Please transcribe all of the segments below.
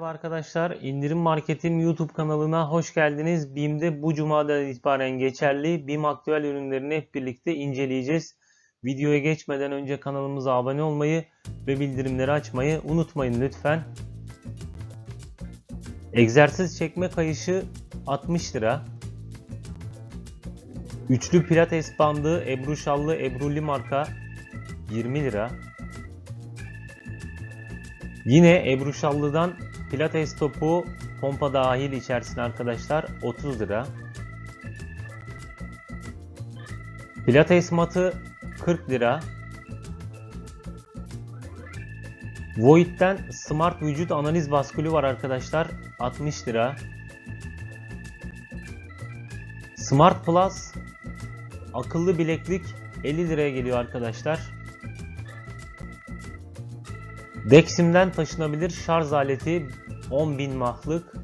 Merhaba arkadaşlar, İndirim Marketim YouTube kanalına hoş geldiniz. BİM'de bu cumadan itibaren geçerli BİM aktüel ürünlerini hep birlikte inceleyeceğiz. Videoya geçmeden önce kanalımıza abone olmayı ve bildirimleri açmayı unutmayın lütfen. Egzersiz çekme kayışı 60 lira. Üçlü pilates bandı Ebru Şallı Ebruli marka 20 lira. Yine Ebru Şallı'dan pilates topu pompa dahil içerisine arkadaşlar 30 lira. Pilates matı 40 lira. Void'den Smart Vücut Analiz Baskülü var arkadaşlar 60 lira. Smart Plus akıllı bileklik 50 liraya geliyor arkadaşlar. Dexim'den taşınabilir şarj aleti 10.000 mahlık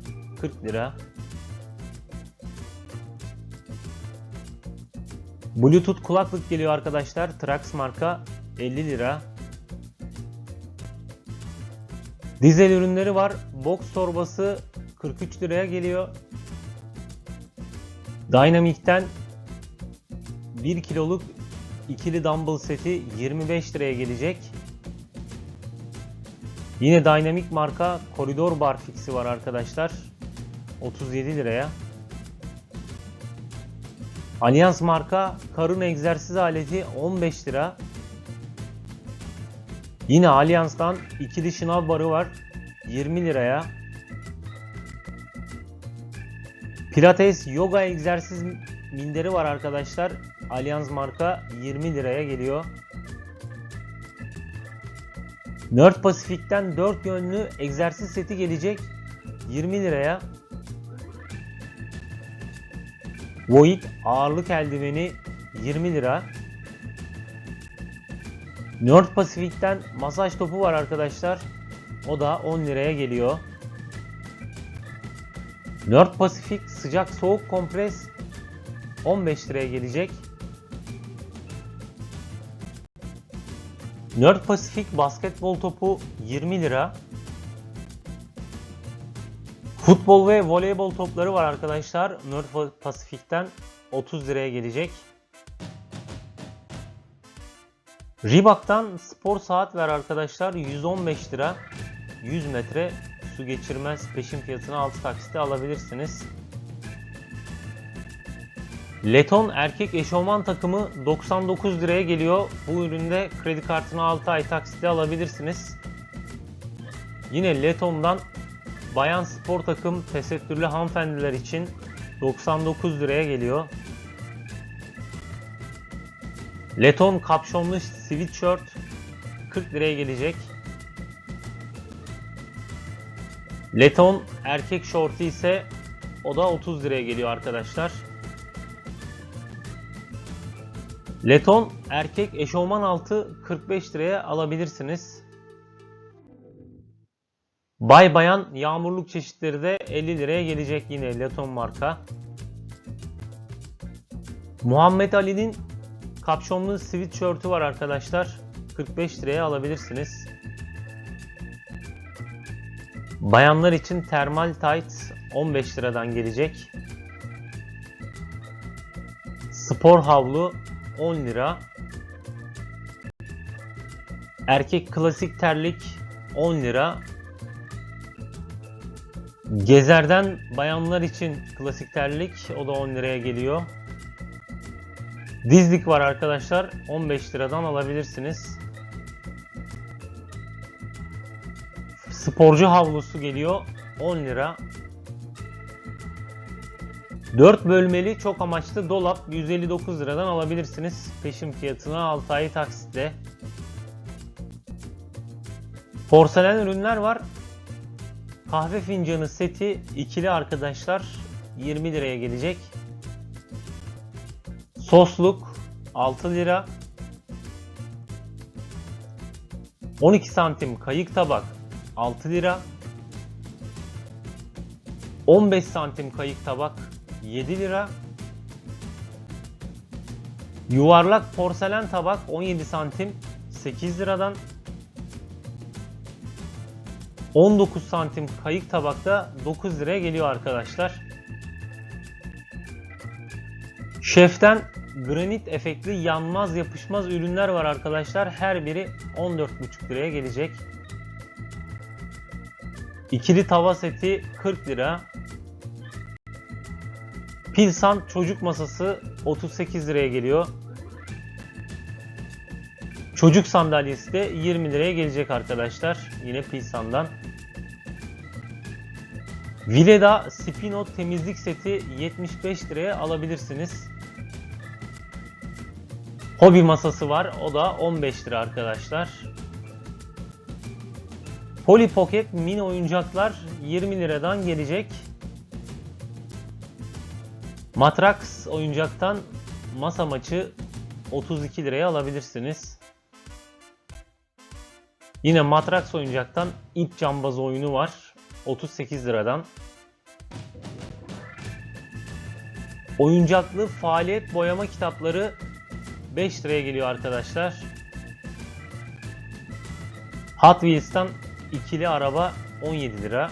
40 lira. Bluetooth kulaklık geliyor arkadaşlar. Trax marka 50 lira. Dizel ürünleri var. Box torbası 43 liraya geliyor. Dynamic'ten 1 kiloluk ikili dumbbell seti 25 liraya gelecek. Yine Dynamic marka koridor bar fixi var arkadaşlar. 37 liraya. Allianz marka karın egzersiz aleti 15 lira. Yine Allianz'dan ikili şınav barı var 20 liraya. Pilates yoga egzersiz minderi var arkadaşlar. Allianz marka 20 liraya geliyor. Nerd Pasifik'ten 4 yönlü egzersiz seti gelecek 20 liraya. Void ağırlık eldiveni 20 lira. Nerd Pasifik'ten masaj topu var arkadaşlar. O da 10 liraya geliyor. Nerd Pasifik sıcak soğuk kompres 15 liraya gelecek. Nerd Pacific basketbol topu 20 lira. Futbol ve voleybol topları var arkadaşlar. Nerd Pacific'ten 30 liraya gelecek. Reebok'tan spor saat ver arkadaşlar 115 lira. 100 metre su geçirmez peşin fiyatına 6 taksitte alabilirsiniz. Leton erkek eşofman takımı 99 liraya geliyor. Bu üründe kredi kartını 6 ay taksitle alabilirsiniz. Yine Leton'dan bayan spor takım tesettürlü hanımefendiler için 99 liraya geliyor. Leton kapşonlu sweatshirt 40 liraya gelecek. Leton erkek şortu ise o da 30 liraya geliyor arkadaşlar. Leton erkek eşofman altı 45 liraya alabilirsiniz. Bay bayan yağmurluk çeşitleri de 50 liraya gelecek yine Leton marka. Muhammed Ali'nin kapşonlu sweatshirt'ü var arkadaşlar. 45 liraya alabilirsiniz. Bayanlar için termal tight 15 liradan gelecek. Spor havlu 10 lira. Erkek klasik terlik 10 lira. Gezer'den bayanlar için klasik terlik o da 10 liraya geliyor. Dizlik var arkadaşlar 15 liradan alabilirsiniz. Sporcu havlusu geliyor 10 lira. 4 bölmeli çok amaçlı dolap 159 liradan alabilirsiniz. Peşin fiyatına 6 ay taksitle. Porselen ürünler var. Kahve fincanı seti ikili arkadaşlar 20 liraya gelecek. Sosluk 6 lira. 12 santim kayık tabak 6 lira. 15 santim kayık tabak 7 lira. Yuvarlak porselen tabak 17 santim 8 liradan. 19 santim kayık tabakta 9 liraya geliyor arkadaşlar. Şeften granit efektli yanmaz yapışmaz ürünler var arkadaşlar. Her biri 14,5 liraya gelecek. İkili tava seti 40 lira. Pilsan çocuk masası 38 liraya geliyor. Çocuk sandalyesi de 20 liraya gelecek arkadaşlar. Yine Pilsan'dan. Vileda Spino temizlik seti 75 liraya alabilirsiniz. Hobi masası var. O da 15 lira arkadaşlar. Polly Pocket mini oyuncaklar 20 liradan gelecek. Matrax oyuncaktan masa maçı 32 liraya alabilirsiniz. Yine Matrax oyuncaktan ip cambazı oyunu var. 38 liradan. Oyuncaklı faaliyet boyama kitapları 5 liraya geliyor arkadaşlar. Hot Wheels'tan ikili araba 17 lira.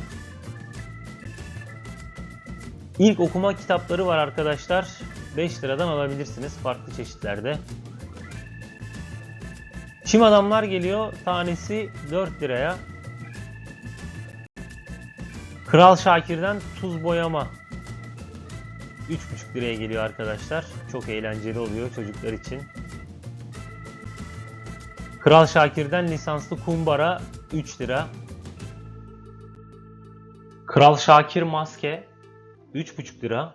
İlk okuma kitapları var arkadaşlar. 5 liradan alabilirsiniz farklı çeşitlerde. Çim adamlar geliyor. Tanesi 4 liraya. Kral Şakir'den tuz boyama 3,5 liraya geliyor arkadaşlar. Çok eğlenceli oluyor çocuklar için. Kral Şakir'den lisanslı kumbara 3 lira. Kral Şakir maske 3,5 lira.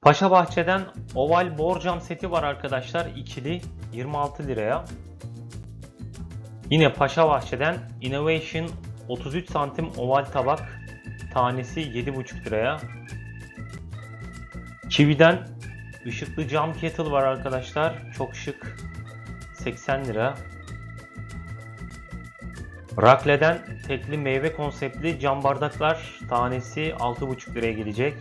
Paşa Bahçe'den oval borcam seti var arkadaşlar. ikili 26 liraya. Yine Paşa Bahçe'den Innovation 33 santim oval tabak tanesi 7,5 liraya. Çivi'den ışıklı cam kettle var arkadaşlar. Çok şık. 80 lira. Rakle'den tekli meyve konseptli cam bardaklar tanesi 6,5 liraya gelecek.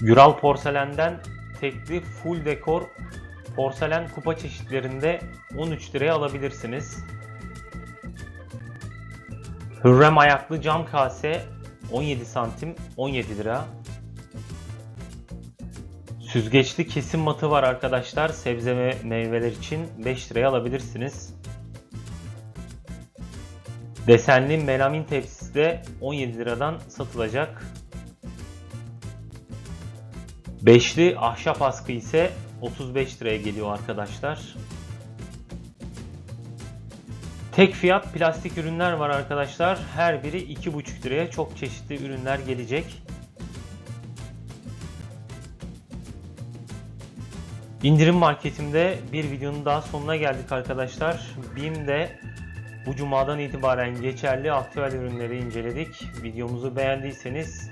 Güral Porselen'den tekli full dekor porselen kupa çeşitlerinde 13 liraya alabilirsiniz. Hürrem ayaklı cam kase 17 santim 17 lira. Süzgeçli kesim matı var arkadaşlar. Sebze ve meyveler için 5 liraya alabilirsiniz. Desenli melamin tepsisi de 17 liradan satılacak. Beşli ahşap askı ise 35 liraya geliyor arkadaşlar. Tek fiyat plastik ürünler var arkadaşlar. Her biri 2,5 liraya çok çeşitli ürünler gelecek. İndirim marketimde bir videonun daha sonuna geldik arkadaşlar. BİM'de bu cumadan itibaren geçerli aktüel ürünleri inceledik. Videomuzu beğendiyseniz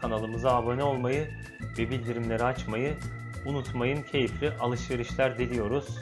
kanalımıza abone olmayı ve bildirimleri açmayı unutmayın. Keyifli alışverişler diliyoruz.